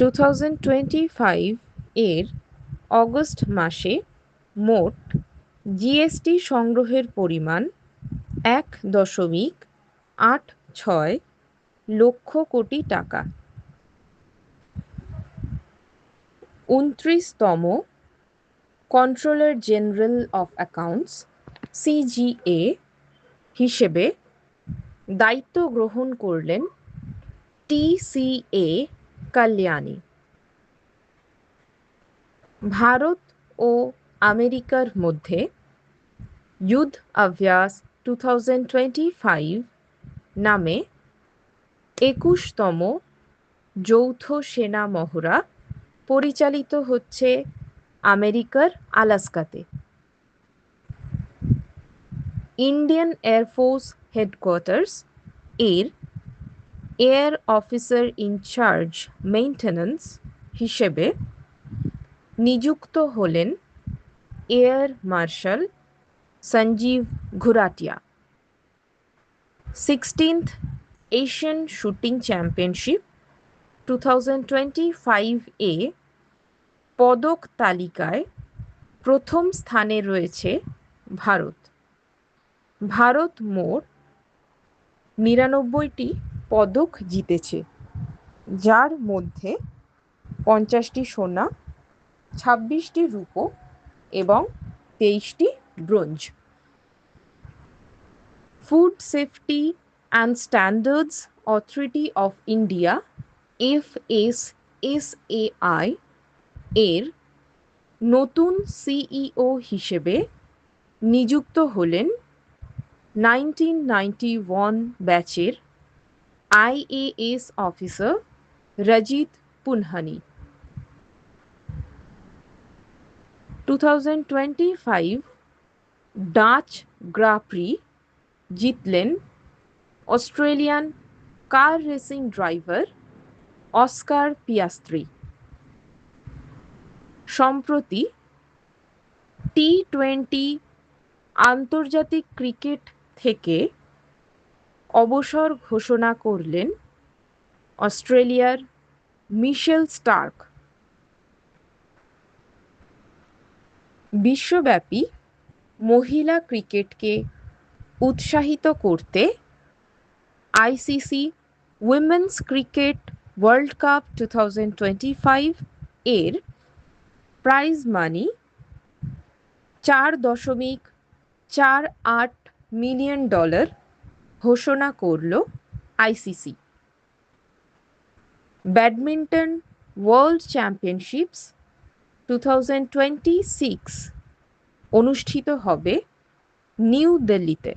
Two thousand twenty five এর August মাসে মোট জিএসটি সংগ্রহের পরিমাণ এক দশমিক আট ছয় লক্ষ কোটি টাকা। উনত্রিশতম controller general of accounts CGA হিসেবে দায়িত্ব গ্রহণ করলেন টিসিএ কাল্যাণী। ভারত ও আমেরিকার মধ্যে যুদ্ধ অভ্যাস টু নামে একুশতম যৌথ সেনা মহড়া পরিচালিত হচ্ছে আমেরিকার আলাস্কাতে। ইন্ডিয়ান এয়ারফোর্স হেডকোয়ার্টার্স এর এয়ার অফিসার ইনচার্জ মেইনটেন্যান্স হিসেবে নিযুক্ত হলেন air marshal Sanjeev Ghuratia. Sixteenth Asian shooting championship two thousand twenty five এ পদক তালিকায় প্রথম স্থানে রয়েছে ভারত। ভারত মোট নিরানব্বইটি পদক জিতেছে। যার মধ্যে পঞ্চাশটি সোনা, ছাব্বিশটি রূপো এবং তেইশটি bronze. Food safety and standards authority of India F S S A I এর নতুন সিইও হিসেবে নিযুক্ত হলেন নাইনটিন নাইনটি ওয়ান ব্যাচের Rajit Punhani. Two thousand twenty five Dutch grand prix জিতলেন Australian car racing driver Oscar Piastri. সম্প্রতি T twenty আন্তর্জাতিক cricket থেকে অবসর ঘোষণা করলেন অস্ট্রেলিয়ার মিশেল স্টার্ক। বিশ্বব্যাপী মহিলা ক্রিকেটকে উৎসাহিত করতে ICC women's cricket world cup two thousand twenty five এর প্রাইজ মানি চার দশমিক চার আট মিলিয়ন ডলার ঘোষণা করল ICC badminton world championships two thousand twenty six অনুষ্ঠিত হবে নিউ দিল্লিতে।